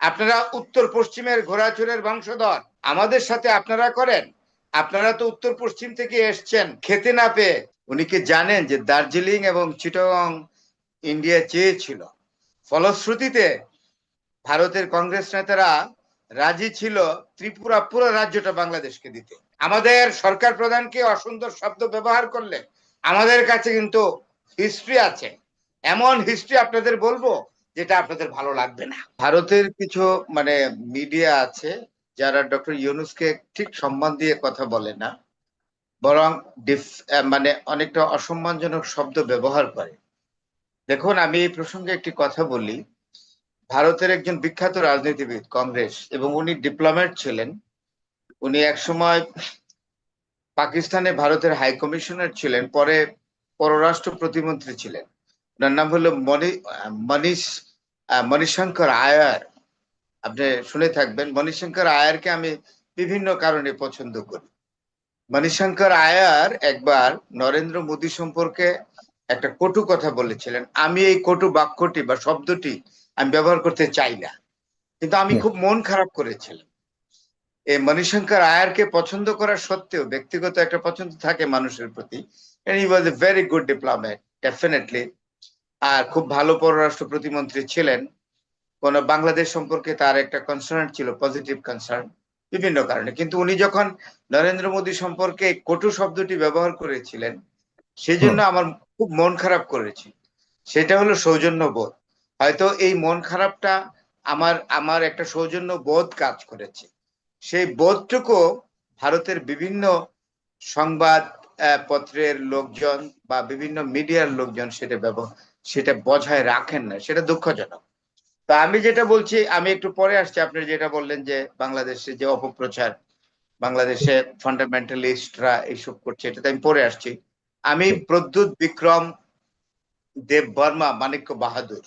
আপনারা উত্তর পশ্চিমের ঘোড়াচুরের বংশধর। আমাদের সাথে আপনারা করেন। আপনারা তো উত্তর পশ্চিম থেকে এসছেন। খেতে না পেয়ে উনি কি জানেন যে দার্জিলিং এবং চিটগং ইন্ডিয়া চেয়েছিল? ফলশ্রুতিতে ভারতের কংগ্রেস নেতারা রাজি ছিল ত্রিপুরা পুরো রাজ্যটা বাংলাদেশকে দিতে। আমাদের সরকার প্রধানকে অসুন্দর শব্দ ব্যবহার করলে আমাদের কাছে কিন্তু হিস্ট্রি আছে। এমন হিস্ট্রি আপনাদের বলব যেটা আপনাদের ভালো লাগবে না। ভারতের কিছু মানে মিডিয়া আছে যারা ডক্টর ইউনুসকে ঠিক সম্মান দিয়ে কথা বলে না, বরং মানে অনেকটা অসম্মানজনক শব্দ ব্যবহার করে। দেখুন, আমি এই প্রসঙ্গে একটি কথা বলি। ভারতের একজন বিখ্যাত রাজনীতিবিদ, কংগ্রেস, এবং উনি ডিপ্লোম্যাট ছিলেন। উনি একসময় পাকিস্তানে ভারতের হাই কমিশনার ছিলেন, পরে পররাষ্ট্র প্রতিমন্ত্রী ছিলেন। ওনার নাম হলো মনি মনীষ মণিশঙ্কর আয়ার আপনি শুনে থাকবেন মণিশঙ্কর আয়ারকে আমি বিভিন্ন কারণে পছন্দ করি। মণিশঙ্কর আয়ার একবার নরেন্দ্র মোদী সম্পর্কে একটা কটু কথা বলেছিলেন আমি এই কটু বাক্যটি বা শব্দটি আমি ব্যবহার করতে চাই না। কিন্তু আমি খুব মন খারাপ করেছিলাম। এই মণিশঙ্কর আয়ারকে পছন্দ করা সত্ত্বেও ব্যক্তিগত একটা পছন্দ থাকে মানুষের প্রতি ভেরি গুড ডিপ্লোম্যাট ডেফিনেটলি আর খুব ভালো পররাষ্ট্র প্রতিমন্ত্রী ছিলেন। কোন বাংলাদেশ সম্পর্কে তার একটা কনসার্ন ছিল পজিটিভ কনসার্ন বিভিন্ন কারণে। কিন্তু উনি যখন নরেন্দ্র মোদী সম্পর্কে কটু শব্দটি ব্যবহার করেছিলেন সেই জন্য আমার খুব মন খারাপ করেছি। সেটা হলো সৌজন্য বোধ। হয়তো এই মন খারাপটা আমার আমার একটা সৌজন্য বোধ কাজ করেছে। সেই বোধটুকু ভারতের বিভিন্ন সংবাদ পত্রের লোকজন বা বিভিন্ন মিডিয়ার লোকজন সেটা ব্যবহার সেটা বজায় রাখেন না, সেটা দুঃখজনক। তো আমি যেটা বলছি, আমি একটু পরে আসছি, আপনি যেটা বললেন যে বাংলাদেশে যে অপপ্রচার, বাংলাদেশে ফান্ডামেন্টালিস্টরা এইসব করছে, এটাতে আমি পরে আসছি। আমি প্রদ্যুৎ বিক্রম দেব বর্মা, মানিক্য বাহাদুর,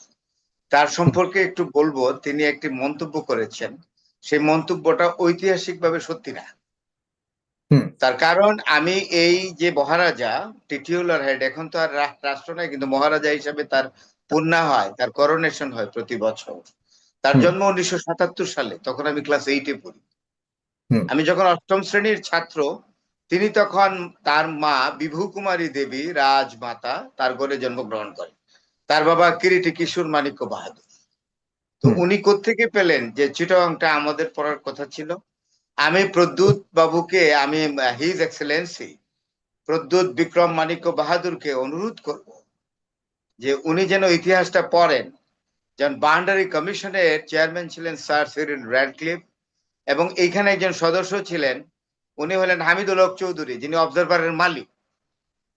তার সম্পর্কে একটু বলব, তিনি একটি মন্তব্য করেছেন। সেই মন্তব্যটা ঐতিহাসিকভাবে সত্যি না। তার কারণ আমি এই যে মহারাজা টিটিউলার হেড এখন তো আর রাষ্ট্র নাই কিন্তু মহারাজা হিসাবে তার পূর্ণা হয় তার করোনেশন হয় প্রতি বছর। তার জন্ম উনিশশো সাতাত্তর সালে তখন আমি ক্লাস এইটে পড়ি। আমি যখন অষ্টম শ্রেণির ছাত্র তিনি তখন তার মা বিভু কুমারী দেবী রাজমাতা তার ঘরে জন্মগ্রহণ করেন। তার বাবা কিরিটি কিশোর মানিক্য বাহাদুর। তো উনি কোত্থেকে পেলেন যে চিটংটা আমাদের পড়ার কথা ছিল আমি প্রদ্যুৎ বাবুকে, আমি হিজ এক্সেলেন্সি প্রদ্যুৎ বিক্রম মানিক্য বাহাদুরকে অনুরোধ করব যে উনি যেন ইতিহাসটা পড়েন। যেমন বাউন্ডারি কমিশনের চেয়ারম্যান ছিলেন স্যার সিরিল র্যাডক্লিফ এবং এইখানে একজন সদস্য ছিলেন, উনি হলেন হামিদুল হক চৌধুরী, যিনি অবজারভারের মালিক।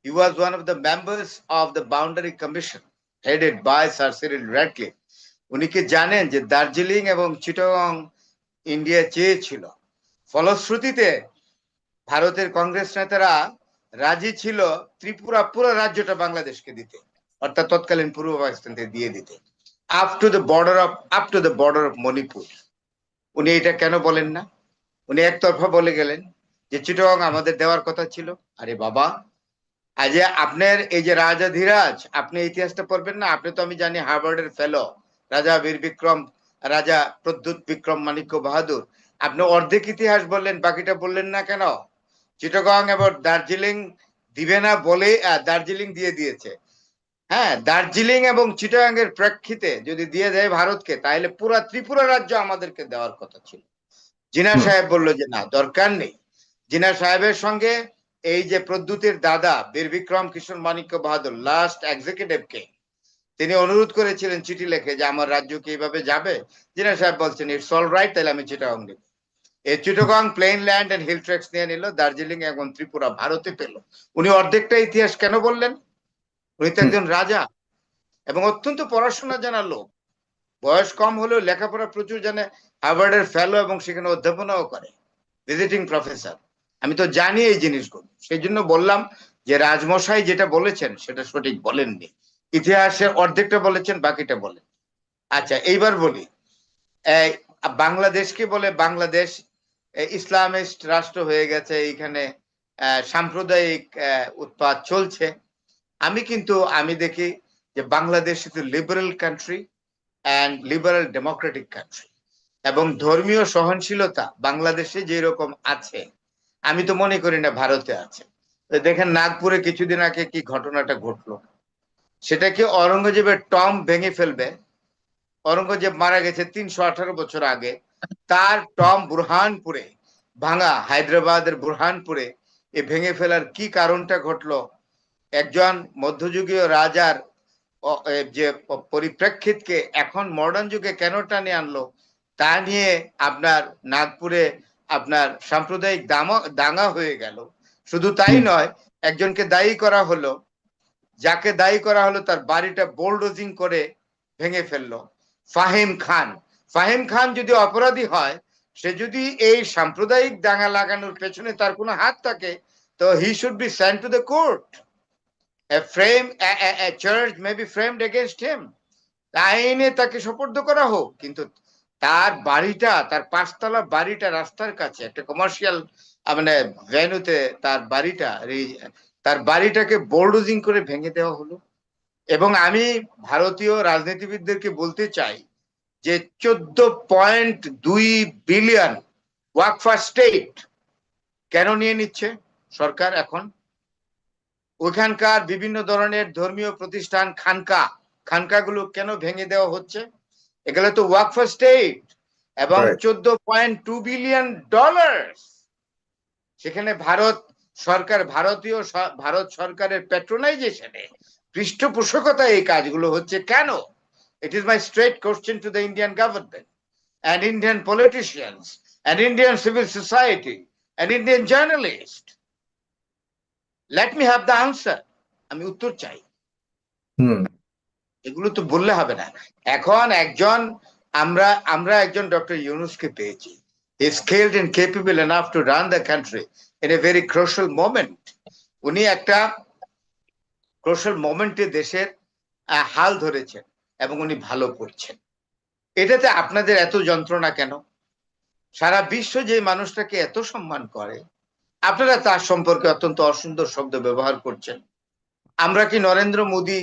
He was one of the members of the boundary commission headed by sir Cyril Radcliffe উনি কি জানেন যে দার্জিলিং এবং চিটগং ইন্ডিয়া চেয়েছিল ফলশ্রুতিতে ভারতের কংগ্রেস নেতারা রাজি ছিল ত্রিপুরা, পুরো রাজ্যটা বাংলাদেশকে দিতে, অর্থাৎ তৎকালীন পূর্ব পাকিস্তানকে দিয়ে দিতে। Up to the border of up to the border of Manipur উনি এটা কেন বলেন না? উনি একতরফা বলে গেলেন যে, চিটগং আমাদের দেওয়ার কথা ছিল। আরে বাবা, আজ আপনার এই যে রাজা ধীরাজ, আপনি ইতিহাসটা পড়বেন না? আপনি তো আমি জানি হার্ভার্ডের ফেলো, রাজা বীর বিক্রম রাজা প্রদ্যুৎ বিক্রম মানিক্য বাহাদুর। আপনি অর্ধেক ইতিহাস বললেন বাকিটা বললেন না কেন? চিটগং এবং দার্জিলিং দিবে না বলে দার্জিলিং দিয়ে দিয়েছে। হ্যাঁ দার্জিলিং এবং চিটগাং এর প্রেক্ষিতে যদি দিয়ে দেয় ভারতকে তাহলে পুরা ত্রিপুরা রাজ্য আমাদেরকে দেওয়ার কথা ছিল। জিনা সাহেব বলল যে না দরকার নেই। জিনা সাহেবের সঙ্গে এই যে প্রদ্যুতের দাদা বীর বিক্রম কিশোর মানিক্য বাহাদুর লাস্ট এক্সিকিউটিভকে তিনি অনুরোধ করেছিলেন চিঠি লিখে যে আমার রাজ্য কি এইভাবে যাবে? জিনা সাহেব বলছেন ইটস অল রাইট তাহলে আমি চিটাগং নেব এই Chittagong plain land and hill tracts নিয়ে নিল দার্জিলিং এবং ত্রিপুরা ভারতে পেল। উনি অর্ধেকটা ইতিহাস কেন বললেন? উনি তো একজন রাজা এবং অত্যন্ত পড়াশোনা জানা লোক। বয়স কম হলেও লেখাপড়া প্রচুর জানে হার্ভার্ডের ফেলো এবং সেখানে অধ্যাপনাও করে। ভিজিটিং প্রফেসর আমি তো জানি এই জিনিসগুলো। সেই জন্য বললাম যে রাজমশাই যেটা বলেছেন সেটা সঠিক বলেননি। ইতিহাসের অর্ধেকটা বলেছেন বাকিটা বলেন আচ্ছা এইবার বলি। বাংলাদেশকে বলে বাংলাদেশ ইসলামিস্ট রাষ্ট্র হয়ে গেছে এইখানে সাম্প্রদায়িক আহ, উৎপাত চলছে। আমি কিন্তু আমি দেখি যে Bangladesh is liberal country and liberal democratic country এবং ধর্মীয় সহনশীলতা বাংলাদেশে যে রকম আছে আমি তো মনে করি না ভারতে আছে। দেখেন নাগপুরে কিছুদিন আগে কি ঘটনাটা ঘটলো। সেটা কি অরঙ্গজেবের টম ভেঙে ফেলবে। অরঙ্গজেব মারা গেছে তিনশো আঠারো বছর আগে। তার টম বুরহানপুরে ভাঙা হায়দ্রাবাদের বুরহানপুরে এ ভেঙে ফেলার কি কারণটা ঘটলো? একজন মধ্যযুগীয় রাজার যে পরিপ্রেক্ষিতকে এখন মডার্ন যুগে কেন টানে আনলো তা নিয়ে আপনার নাগপুরে আপনার সাম্প্রদায়িক দামা দাঙ্গা হয়ে গেল। শুধু তাই নয় একজনকে দায়ী করা হলো যাকে দায়ী করা হলো তার বাড়িটা বোল্ডোজিং করে ভেঙে ফেলল ফাহিম খান। ফাহিম খান যদি অপরাধী হয় সে যদি এই সাম্প্রদায়িক দাঙ্গা লাগানোর পেছনে তার কোনো হাত থাকে তো he should be sent to the court a frame a, a, a church may be framed against আইনে তাকে সোপর্দ করা হোক কিন্তু তার বাড়িটা তার পাঁচতলা বাড়িটা রাস্তার কাছে একটা কমার্শিয়াল মানে ভেনুতে তার বাড়িটা তার বাড়িটাকে বোল্ডোজিং করে ভেঙে দেওয়া হলো। এবং আমি ভারতীয় রাজনীতিবিদদেরকে বলতে চাই যে চোদ্দ পয়েন্ট দুই বিলিয়ন ওয়াকফা স্টেট কেন নিয়ে নিচ্ছে? সরকার এখন ওখানকার বিভিন্ন ধরনের ধর্মীয় প্রতিষ্ঠান খানকা খানকাগুলো কেন ভেঙে দেওয়া হচ্ছে? এগুলো তো ওয়াকফা স্টেট এবং চোদ্দ পয়েন্ট টু বিলিয়ন ডলার সেখানে ভারত সরকার ভারতীয় ভারত সরকারের পেট্রোনাইজেশনে পৃষ্ঠপোষকতা এই কাজগুলো হচ্ছে কেন? It is my straight question to the Indian government and Indian politicians and Indian civil society and Indian journalists. Let me have the answer. আমি উত্তর চাই হুম এগুলো তো বললে হবে না এখন একজন আমরা আমরা একজন ডক্টর ইউনুসকে পেয়েছি skilled and capable enough to run the country in a very crucial moment উনি একটা ক্রোশাল মোমেন্টে দেশের আহ, হাল ধরেছেন এবং উনি ভালো করছেন। এটাতে আপনাদের এত যন্ত্রণা কেন? সারা বিশ্ব যে মানুষটাকে এত সম্মান করে, আপনারা তার সম্পর্কে অত্যন্ত অসুন্দর শব্দ ব্যবহার করছেন। আমরা কি নরেন্দ্র মোদী,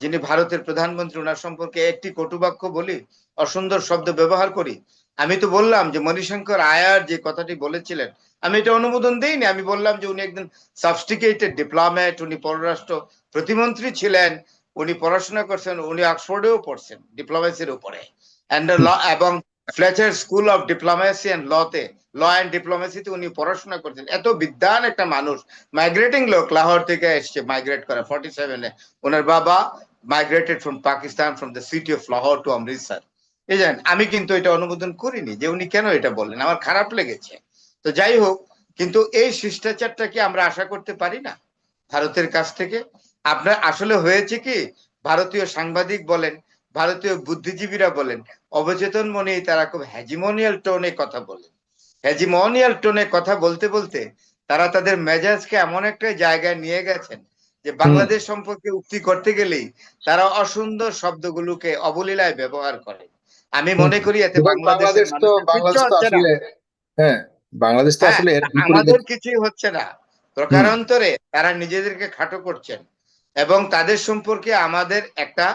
যিনি ভারতের প্রধানমন্ত্রী ওনার সম্পর্কে একটি কটুবাক্য বলি, অসুন্দর শব্দ ব্যবহার করি? আমি তো বললাম যে মণিশঙ্কর আয়ার যে কথাটি বলেছিলেন, আমি এটা অনুমোদন দেইনি। আমি বললাম যে উনি একজন সাবস্টিকেটেড ডিপ্লোম্যাট উনি পররাষ্ট্র প্রতিমন্ত্রী ছিলেন উনি পড়াশোনা করছেন, উনি অক্সফোর্ডেও পড়ছেন ডিপ্লোমেসির উপরে। এবং Fletcher School of Diplomacy and লতে law and ডিপ্লোমেসিতে উনি পড়াশোনা করছেন। এত বিদ্যান একটা মানুষ। মাইগ্রেটিং লোক লাহোর থেকে এসছে মাইগ্রেট করে ফর্টি সেভেনে ওনার বাবা migrated from Pakistan from the city of Lahore to Amritsar এই জানেন, আমি কিন্তু এটা অনুমোদন করিনি যে উনি কেন এটা বললেন। আমার খারাপ লেগেছে। তো যাই হোক, কিন্তু এই শিষ্টাচারটা কি আমরা আশা করতে পারি না? ভারতের কাছ থেকে? আপনার আসলে হয়েছে কি? ভারতীয় সাংবাদিক বলেন ভারতীয় বুদ্ধিজীবীরা বলেন অবচেতন মনেই তারা খুব হ্যাজিমোনিয়াল টোনে কথা বলেন। হ্যাজিমোনিয়াল টোনে কথা বলতে বলতে তারা তাদের মেজাজকে এমন একটা জায়গায় নিয়ে গেছেন যে বাংলাদেশ সম্পর্কে উক্তি করতে গেলেই তারা অসুন্দর শব্দগুলোকে অবলীলায় ব্যবহার করে। আমি মনে করি এতে বাংলাদেশ তো বাংলাদেশ তো আসলে হ্যাঁ বাংলাদেশ তো হ্যাঁ, আসলে আমাদের কিছুই হচ্ছে না। প্রকারান্তরে তারা নিজেদেরকে খাটো করছেন। এবং তাদের সম্পর্কে আমাদের একটা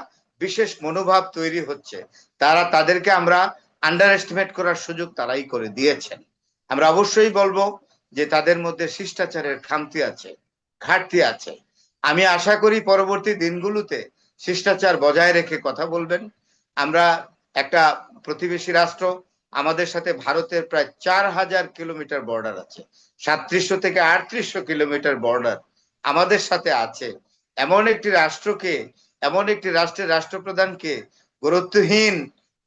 বিশেষ মনোভাব তৈরি হচ্ছে। তারা তাদেরকে আমরা আন্ডার এস্টিমেট করার সুযোগ তারাই করে দিয়েছেন। আমরা অবশ্যই বলব যে তাদের মধ্যে শিষ্টাচারের খামতি আছে, ঘাটতি আছে। আমি আশা করি পরবর্তী দিনগুলোতে শিষ্টাচার বজায় রেখে কথা বলবেন। আমরা একটা প্রতিবেশী রাষ্ট্র, আমাদের সাথে ভারতের প্রায় চার হাজার কিলোমিটার বর্ডার আছে। সাতত্রিশশো থেকে আটত্রিশশো কিলোমিটার বর্ডার আমাদের সাথে আছে। এমন একটি রাষ্ট্রকে এমন একটি রাষ্ট্রের রাষ্ট্রপ্রধানকে গুরুত্বহীন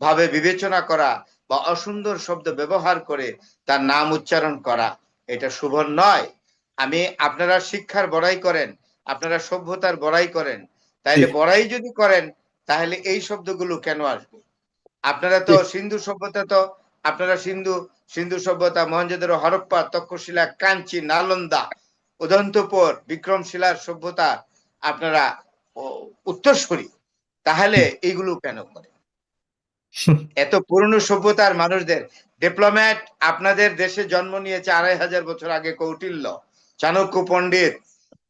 ভাবে বিবেচনা করা বা অসুন্দর শব্দ ব্যবহার করে তার নাম উচ্চারণ করা এটা শুভ নয়। আমি আপনারা শিক্ষার বড়াই করেন আপনারা সভ্যতার বড়াই করেন তাইলে বড়াই যদি করেন তাহলে এই শব্দগুলো কেন আসবে? আপনারা তো সিন্ধু সভ্যতা তো আপনারা সিন্ধু সিন্ধু সভ্যতা মহেঞ্জোদারো হরপ্পা তক্ষশিলা কাঞ্চি নালন্দা উদন্তপুর বিক্রমশিলার সভ্যতা আপনারা উত্তরসূরি তাহলে এইগুলো কেন করে? এত পুরনো সভ্যতার মানুষদের ডিপ্লোম্যাট আপনাদের দেশে জন্ম নিয়েছে আড়াই হাজার বছর আগে কৌটিল্য চাণক্য পণ্ডিত।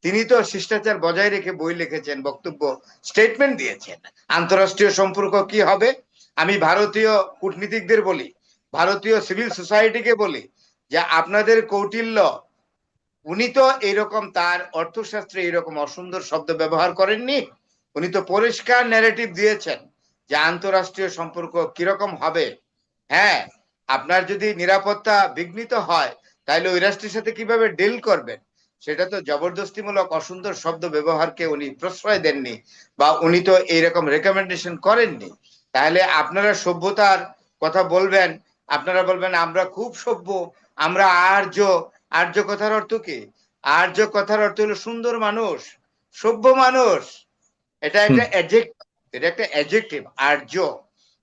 তিনি তো শিষ্টাচার বজায় রেখে বই লিখেছেন বক্তব্য স্টেটমেন্ট দিয়েছেন। আন্তরাষ্ট্রীয় সম্পর্ক কি হবে? আমি ভারতীয় কূটনীতিকদের বলি ভারতীয় সিভিল সোসাইটিকে বলি যে আপনাদের কৌটিল্য উনি তো এইরকম তার অর্থশাস্ত্রে এরকম অসুন্দর শব্দ ব্যবহার করেননি, উনি তো পরিষ্কার ন্যারেটিভ দিয়েছেন যে আন্তরাষ্ট্রীয় সম্পর্ক কীরকম হবে। হ্যাঁ আপনার যদি নিরাপত্তা বিঘ্নিত হয়, তাহলে ওই রাষ্ট্রের সাথে কীভাবে ডিল করবেন? সেটা তো জবরদস্তিমূলক অসুন্দর শব্দ ব্যবহারকে উনি প্রশ্রয় দেননি বা উনি তো এইরকম রেকমেন্ডেশন করেননি। তাহলে আপনারা সভ্যতার কথা বলবেন, আপনারা বলবেন, আমরা খুব সভ্য, আমরা আর্য আর্য কথার অর্থ কি? আর্য কথার অর্থ হলো সুন্দর মানুষ সভ্য মানুষ। এটা একটা এটা একটা অ্যাডজেক্টিভ আর্য।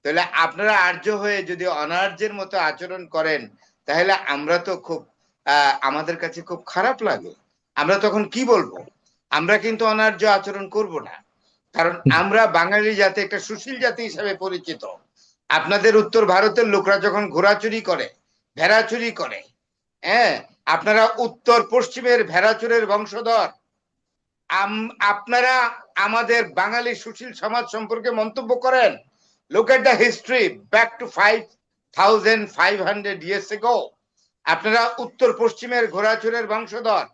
তাহলে আপনারা আর্য হয়ে যদি অনার্যের মতো আচরণ করেন তাহলে আমরা তো খুব আমাদের কাছে খুব খারাপ লাগে। আমরা তখন কি বলব? আমরা কিন্তু অনার্য আচরণ করব না। কারণ আমরা বাঙালি জাতি একটা সুশীল জাতি হিসাবে পরিচিত। আপনাদের উত্তর ভারতের লোকরা যখন ঘোড়া চুরি করে ভেড়া চুরি করে হ্যাঁ আপনারা উত্তর পশ্চিমের ভেড়াচুরের বংশধর। আপনারা আমাদের বাঙালি সুশীল সমাজ সম্পর্কে মন্তব্য করেন। Look at the history back to five thousand five hundred years ago আপনারা উত্তর পশ্চিমের ঘোড়াচুরের বংশধর।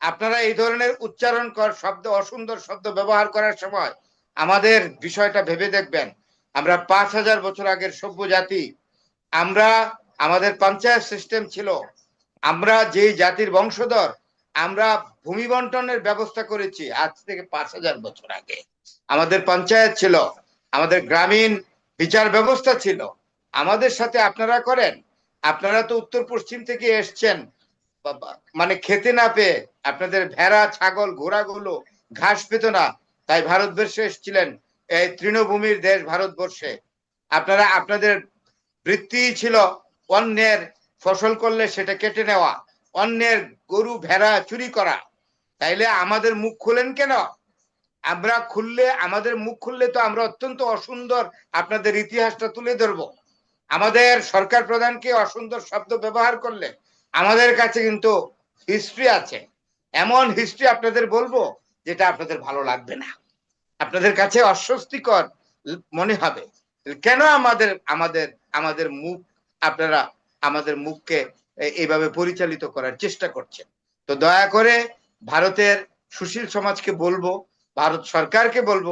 আপনারা এই ধরনের উচ্চারণ কর, শব্দ, অসুন্দর শব্দ ব্যবহার করার সময় আমাদের বিষয়টা ভেবে দেখবেন। আমরা পাঁচ হাজার বছর আগের সভ্য জাতি। আমরা, আমাদের পঞ্চায়েত সিস্টেম ছিল। আমরা যেই জাতির বংশধর, আমরা ভূমি বন্টনের ব্যবস্থা করেছি আজ থেকে পাঁচ হাজার বছর আগে। আমাদের পঞ্চায়েত ছিল, আমাদের গ্রামীণ বিচার ব্যবস্থা ছিল। আমাদের সাথে আপনারা করেন, আপনারা তো উত্তর পশ্চিম থেকে এসছেন। মানে খেতে না পেয়ে আপনাদের ভেড়া, ছাগল, ঘোড়াগুলো ঘাস পেত না, তাই ভারতবর্ষে এসেছিলেন এই তৃণভূমির দেশ ভারতবর্ষে। আপনারা, আপনাদের বৃত্তি ছিল অন্যের ফসল করলে সেটা কেটে নেওয়া, অন্যের গরু ভেড়া চুরি করা। তাইলে আমাদের মুখ খুলেন কেন? আমরা খুললে, আমাদের মুখ খুললে তো আমরা অত্যন্ত অসুন্দর আপনাদের ইতিহাসটা তুলে ধরবো। আমাদের সরকার প্রধানকে অসুন্দর শব্দ ব্যবহার করলে আমাদের কাছে কিন্তু হিস্ট্রি আছে। এমন হিস্ট্রি আপনাদের বলব যেটা আপনাদের ভালো লাগবে না। আপনাদের কাছে অস্বস্তিকর মনে হবে। কেন আমাদের আমাদের আমাদের মুখ আপনারা আমাদের মুখকে এইভাবে পরিচালিত করার চেষ্টা করছেন। তো দয়া করে ভারতের সুশীল সমাজকে বলব, ভারত সরকারকে বলব,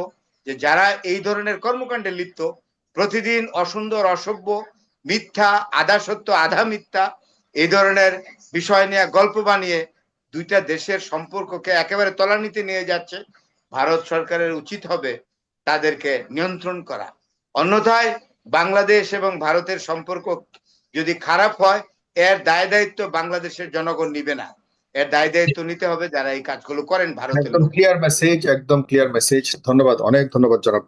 যে যারা এই ধরনের কর্মকাণ্ডে লিপ্ত, প্রতিদিন অসুন্দর, অসভ্য, মিথ্যা, আধা সত্য, আধা মিথ্যা, এই ধরনের বিষয় নিয়ে গল্প বানিয়ে দুইটা দেশের সম্পর্ককে একেবারে তলানিতে নিয়ে যাচ্ছে, ভারত সরকারের উচিত হবে তাদেরকে নিয়ন্ত্রণ করা। অন্যথায় বাংলাদেশ এবং ভারতের সম্পর্ক যদি খারাপ হয় এর দায় দায়িত্ব বাংলাদেশের জনগণ নিবে না। এর দায় দায়িত্ব নিতে হবে যারা এই কাজগুলো করেন ভারতের একদম ক্লিয়ার মেসেজ একদম ক্লিয়ার মেসেজ ধন্যবাদ অনেক ধন্যবাদ জনাব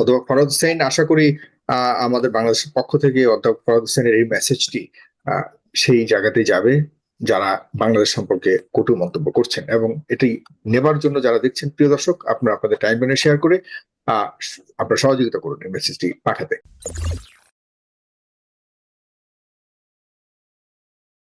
অধ্যাপক ফরদ হোসেন। আশা করি আমাদের বাংলাদেশের পক্ষ থেকে অধ্যাপক ফরদ হোসেনের এই মেসেজটি আহ, সেই জায়গাতে যাবে যারা বাংলাদেশ সম্পর্কে কটু মন্তব্য করছেন। এবং এটি নেবার জন্য যারা দেখছেন প্রিয় দর্শক আপনারা আপনাদের টাইম শেয়ার করে আহ আপনারা সহযোগিতা করুন এই মেসেজটি পাঠাতে।